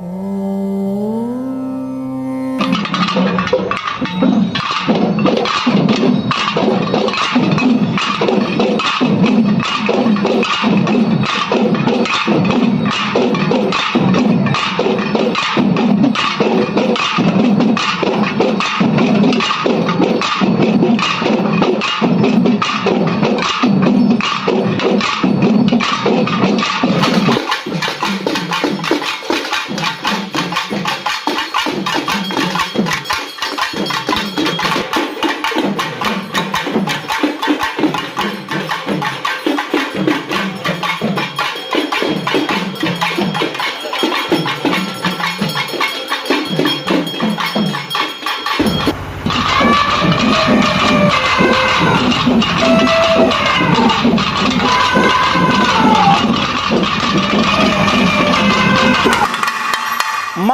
மங்கு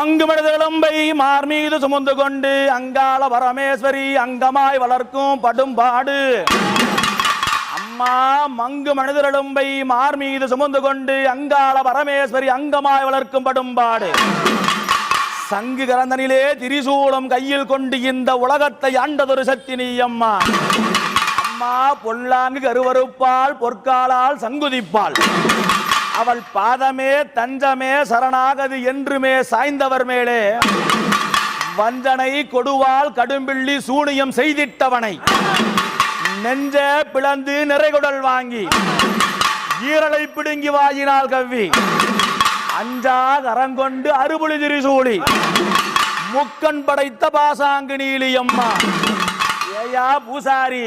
மனிதளம்பை மார் மீது சுமந்து கொண்டு அங்காள பரமேஸ்வரி அங்கமாய் வளர்க்கும் படும்பாடு. அம்மா மங்கு மனிதளம்பை மார் மீது சுமந்து கொண்டு அங்காள பரமேஸ்வரி அங்கமாய் வளர்க்கும் படும்பாடு. சங்கு கலந்தனிலே திரிசூலம் கையில் கொண்டு இந்த உலகத்தை ஆண்டதொரு சக்தி நீ அம்மா. அம்மா பொல்லாங்கு கருவறுப்பால் பொற்காலால் சங்குதிப்பாள். அவள் பாதமே தஞ்சமே சரணாகது என்றுமே சாய்ந்தவர் மேலே. வஞ்சனை கொடுவால் கடும்பிள்ளி சூனியம் செய்திட்டவனை. நெஞ்ச பிளந்து நிறைகுடல் வாங்கி. ஈரலை பிடுங்கி வாயினால் கவ்வி. அஞ்சா கரங்கொண்டு அறுபுலி திரிசூலி முக்கன் படைத்த பாசாங்கு நீலியம்மா ஏயா பூசாரி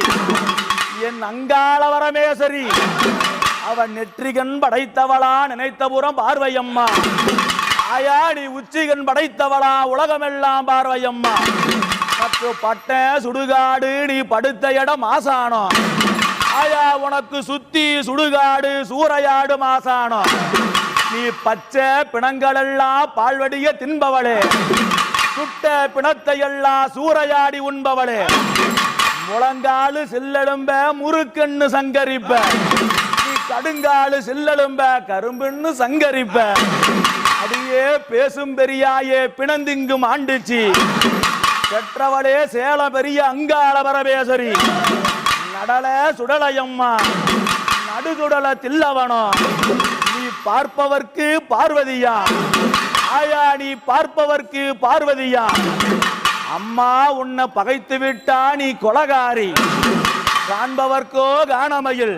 என் அங்காள வரமேசரி அவன் நெற்றிகன் படைத்தவளா நினைத்தபுறம் பார்வையம்மா. ஆயா நீ உச்சிகன் படைத்தவளா உலகமெல்லாம் பார்வையம்மா. மற்ற பட்ட சுடுகாடு நீ படுத்த இடம் ஆசானோ. ஆயா உனக்கு சுத்தி சுடுகாடு சூறையாடு மாசானோ நீ பச்சை பிணங்களெல்லாம் பால்வடிய தின்பவளே. சுட்ட பிணத்தை எல்லாம் சூறையாடி உண்பவளே. முழங்காலு சில்லெலும்ப முறுக்கண்ணு சங்கரிப்ப. கடுங்காலு சில்லலும்ப கரும்புன்னு சங்கரிப்ப. அடியே பேசும் பெரியாயே பிணந்திங்கும் ஆண்டுச்சு. பெற்றவளே சேல பெரிய அங்காள பரபேசரி நடல சுடலையம்மா. நடுகுடல தில்லவனோ. நீ பார்ப்பவர்க்கு பார்வதியா? ஆயா நீ பார்ப்பவர்க்கு பார்வதியா? அம்மா உன்னை பகைத்து விட்டா நீ கொலகாரி. காண்பவர்க்கோ காணமையில்.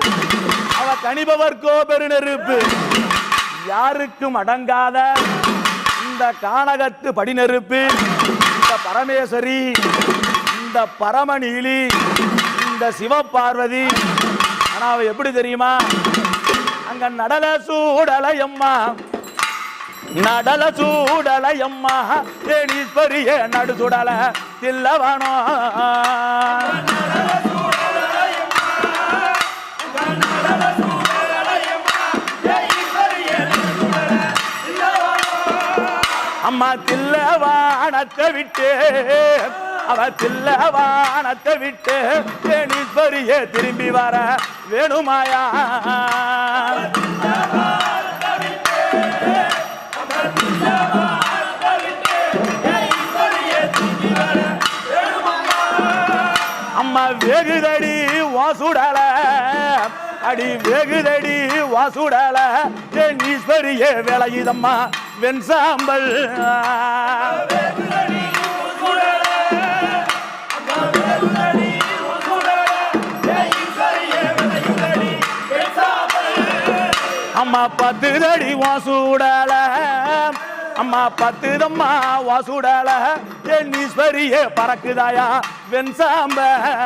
அவ கணிபவர்க்கோ பெருநெருப்பு யாருக்கும் அடங்காத இந்த கானகத்து படிநெருப்பு இந்த பரமேஸ்வரி இந்த பரமநீலி இந்த சிவபார்வதி. ஆனா அவ எப்படி தெரியுமா? அங்க நடல சூடலையம்மா நடல சூடலையம்மா ஏனீஸ்வரிய நடு சுடல தில்லவனோ. அம்மா தில்ல வானத்தை விட்டு அவ தில்லவானத்தை விட்டு ஏனீஸ்வரிய திரும்பி வர வேணுமாயா? அம்மா வெகுதடி வாசுடலை அடி வெகுதடி வாசுடல. ஈஸ்வரிய ஈஸ்வரியே விளையுதம்மா வெண் சாம்பல். அம்மா பத்து தடி வாசுடல. அம்மா பத்து தம்மா வாசுடல. என் ஈஸ்வரியே பறக்குதாயா வெண் சாம்பல்.